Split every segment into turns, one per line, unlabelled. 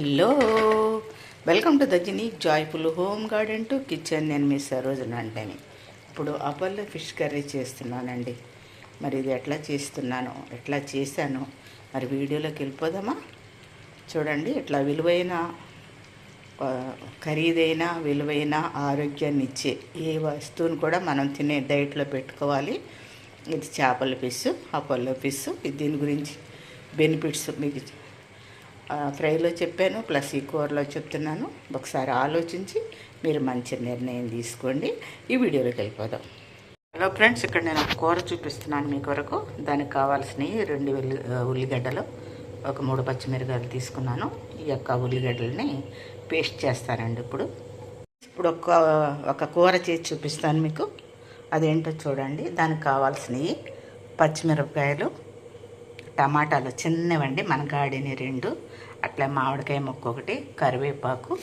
Hello. Welcome to the Jinik joyful home garden to kitchen. నేను మీ సరోజన అంటేని ఇప్పుడు అపల్లో fish curry చేస్తున్నానండి. మరి ఇది ఎట్లా చేస్తున్నాను ఎట్లా చేశాను మరి వీడియోలోకి వెళ్ళిపోదామా? చూడండి ఇట్లా విలువైన ఖరీదైన విలువైన ఆరోగ్యాన్ని ఇచ్చే ఏ వస్తువును కూడా మనం తినే డైట్లో పెట్టుకోవాలి. ఇది చేపల పిస్సు అపోలో పిస్సు దీని గురించి బెనిఫిట్స్ మీకు ఫ్రైలో చెప్పాను ప్లస్ ఈ కూరలో చెప్తున్నాను. ఒకసారి ఆలోచించి మీరు మంచి నిర్ణయం తీసుకోండి. ఈ వీడియోలోకి వెళ్ళిపోదాం. హలో ఫ్రెండ్స్ ఇక్కడ నేను ఒక కూర చూపిస్తున్నాను మీ కొరకు. దానికి కావాల్సినవి రెండు వెల్లి ఉల్లిగడ్డలు ఒక మూడు పచ్చిమిరకాయలు తీసుకున్నాను. ఈ యొక్క ఉల్లిగడ్డలని పేస్ట్ చేస్తానండి ఇప్పుడు. ఇప్పుడు ఒక ఒక కూర చేసి చూపిస్తాను మీకు. అదేంటో చూడండి. దానికి కావాల్సినవి పచ్చిమిరపకాయలు టమాటాలు చిన్నవండి మన గాడిని రెండు అట్లా మామిడికాయ ముక్క ఒకటి కరివేపాకు.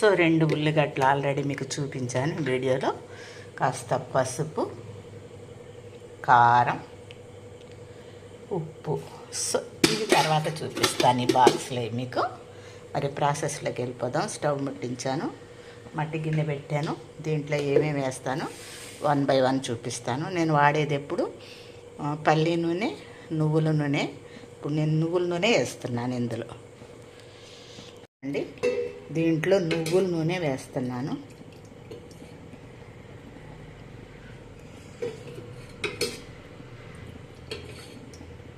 సో రెండు ఉల్లిగడ్డలు ఆల్రెడీ మీకు చూపించాను వీడియోలో. కాస్త పసుపు కారం ఉప్పు. సో ఇది తర్వాత చూపిస్తాను ఈ బాక్స్లో మీకు. మరి ప్రాసెస్లోకి వెళ్ళిపోదాం. స్టవ్ ముట్టించాను మట్టి గిన్నె పెట్టాను దీంట్లో ఏమేమి వేస్తాను వన్ బై వన్ చూపిస్తాను. నేను వాడేది ఎప్పుడు? పల్లి నూనె నువ్వుల నూనె. ఇప్పుడు నేను నువ్వుల నూనె వేస్తున్నాను ఇందులో. అండి దీంట్లో నువ్వుల నూనె వేస్తున్నాను.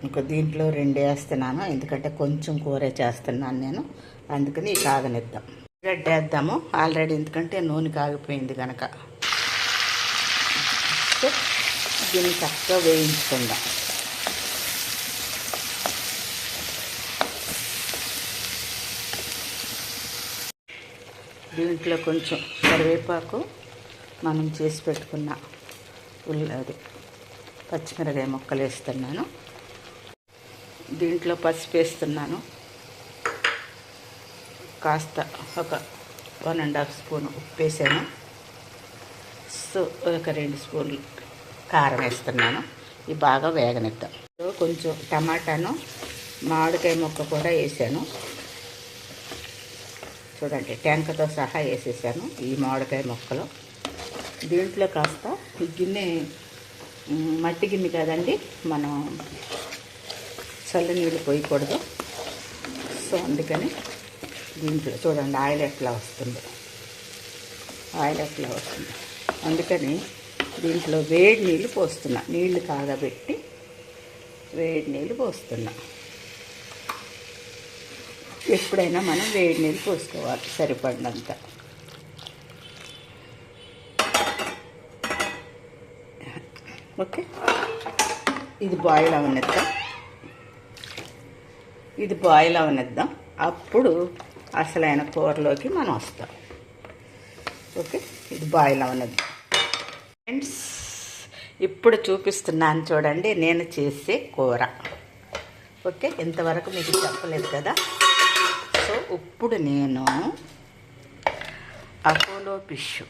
ఇంకా దీంట్లో రెండు వేస్తున్నాను. ఎందుకంటే కొంచెం కూర చేస్తున్నాను నేను. అందుకని కాగనిద్దాం. గడ్డ వేద్దాము ఆల్రెడీ ఎందుకంటే నూనె కాగిపోయింది కనుక దీన్ని చక్కగా వేయించుకుందాం. దీంట్లో కొంచెం కరివేపాకు మనం చేసి పెట్టుకున్న ఉల్లి అది పచ్చిమిరకాయ ముక్కలు వేస్తున్నాను. దీంట్లో పసుపు వేస్తున్నాను. కాస్త ఒక వన్ అండ్ హాఫ్ స్పూన్ ఉప్పు వేసాను. సో ఒక రెండు స్పూన్లు కారం వేస్తున్నాను. ఇవి బాగా వేగనిద్దాం. సో కొంచెం టమాటాను మామిడికాయ ముక్క కూడా వేసాను. చూడండి టెంకతో సహా వేసేసాను ఈ మామిడికాయ మొక్కలు. దీంట్లో కాస్త గిన్నె మట్టి గిన్నె కాదండి మనం చల్ల నీళ్ళు పోయకూడదు. సో అందుకని దీంట్లో చూడండి ఆయిల్ ఎట్లా వస్తుంది ఆయిల్ ఎట్లా వస్తుంది. అందుకని దీంట్లో వేడి నీళ్ళు పోస్తున్నా. నీళ్ళు కాగబెట్టి వేడి నీళ్ళు పోస్తున్నా. ఎప్పుడైనా మనం వేడి నీళ్ళు పోసుకోవాలి సరిపడినంత. ఓకే? ఇది బాయిల్ అవనిద్దాం. ఇది బాయిల్ అవనిద్దాం. అప్పుడు అసలైన కూరలోకి మనం వస్తాం. ఓకే? ఇది బాయిల్ అవనిద్దాం. ఫ్రెండ్స్ ఇప్పుడు చూపిస్తున్నాను చూడండి నేను చేసే కూర. ఓకే? ఇంతవరకు మీకు చెప్పలేదు కదా. ఇప్పుడు నేను అపోలో ఫిష్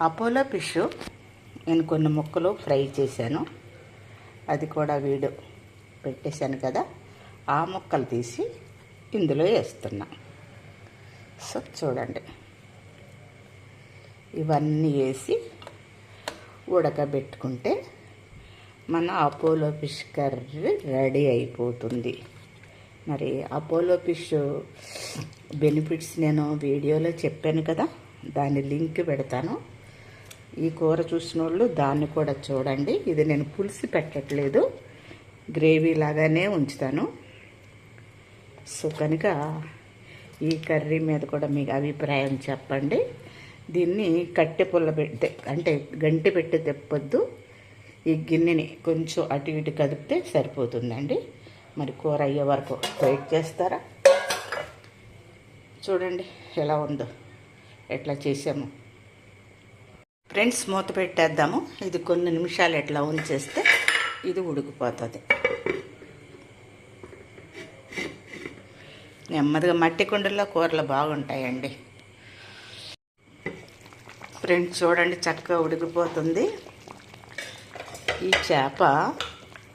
అపోలో ఫిష్ నేను కొన్ని ముక్కలు ఫ్రై చేశాను. అది కూడా వీడియో పెట్టేశాను కదా. ఆ ముక్కలు తీసి ఇందులో వేస్తున్నా. సో చూడండి. ఇవన్నీ వేసి ఉడకబెట్టుకుంటే మన అపోలో ఫిష్ కర్రీ రెడీ అయిపోతుంది. మరి అపోలో ఫిష్ బెనిఫిట్స్ నేను వీడియోలో చెప్పాను కదా దాని లింక్ పెడతాను. ఈ కూర చూసిన వాళ్ళు దాన్ని కూడా చూడండి. ఇది నేను పులిసి పెట్టట్లేదు గ్రేవీ లాగానే ఉంచుతాను. సో కనుక ఈ కర్రీ మీద కూడా మీకు అభిప్రాయం చెప్పండి. దీన్ని కట్టె పుల్ల పెడితే అంటే గంటి పెట్టి తెప్పొద్దు. ఈ గిన్నెని కొంచెం అటు ఇటు కదిపితే సరిపోతుందండి. మరి కూర అయ్యే వరకు వెయిట్ చేస్తారా? చూడండి ఎలా ఉందో ఎట్లా చేసాము. ఫ్రెండ్స్ మూత పెట్టేద్దాము. ఇది కొన్ని నిమిషాలు ఎట్లా ఉంచేస్తే ఇది ఉడికిపోతుంది. నెమ్మదిగా మట్టి కుండల్లో కూరలు బాగుంటాయండి. ఫ్రెండ్స్ చూడండి చక్కగా ఉడికిపోతుంది. ఈ చేప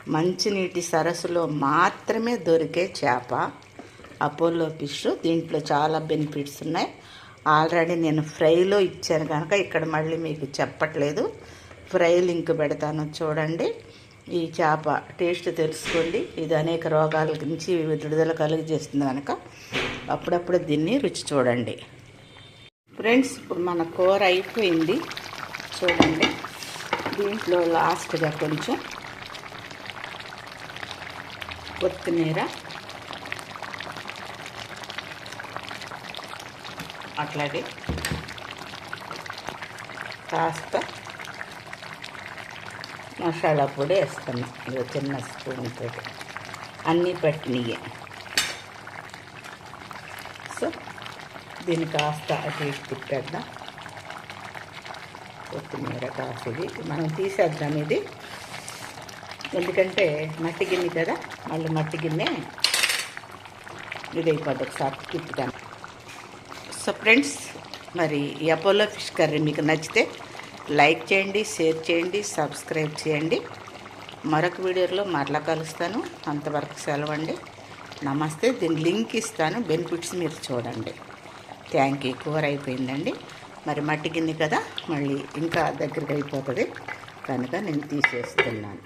మంచినీటి సరస్సులో మాత్రమే దొరికే చేప అపోలో ఫిష్. దీంట్లో చాలా బెనిఫిట్స్ ఉన్నాయి. ఆల్రెడీ నేను ఫ్రైలో ఇచ్చాను కనుక ఇక్కడ మళ్ళీ మీకు చెప్పట్లేదు. ఫ్రై లింక్ పెడతాను చూడండి. ఈ చేప టేస్ట్ తెలుసుకోండి. ఇది అనేక రోగాల నుంచి విడుదల కలుగజేస్తుంది కనుక అప్పుడప్పుడు దీన్ని రుచి చూడండి. ఫ్రెండ్స్ ఇప్పుడు మన కూర అయిపోయింది. చూడండి. దీంట్లో లాస్ట్గా కొంచెం కొత్తిమీర. అట్లాగే కాస్త మసాలా పొడి వేస్తున్నాం ఇది చిన్న స్పూన్ తోటి. అన్నీ పట్టినయే సో దీన్ని కాస్త అటు ఇటు తిప్పేద్దాం. కొత్తిమీర కాసేది. మనం తీసేద్దాం ఇది. ఎందుకంటే మట్టి గిన్నె కదా మళ్ళీ మట్టి గిన్నె ఇది అయిపోద్ది ఒకసారి తిప్పుతాను. సో ఫ్రెండ్స్ మరి ఈ అపోలో ఫిష్ కర్రీ మీకు నచ్చితే లైక్ చేయండి షేర్ చేయండి సబ్స్క్రైబ్ చేయండి. మరొక వీడియోలో మరలా కలుస్తాను. అంతవరకు సెలవండి నమస్తే. దీని లింక్ ఇస్తాను. బెనిఫిట్స్ మీరు చూడండి. థ్యాంక్ యూ కూర అయిపోయిందండి. మరి మట్టి గిన్నె కదా మళ్ళీ ఇంకా దగ్గరికి అయిపోతుంది. కనుక నేను తీసేస్తున్నాను.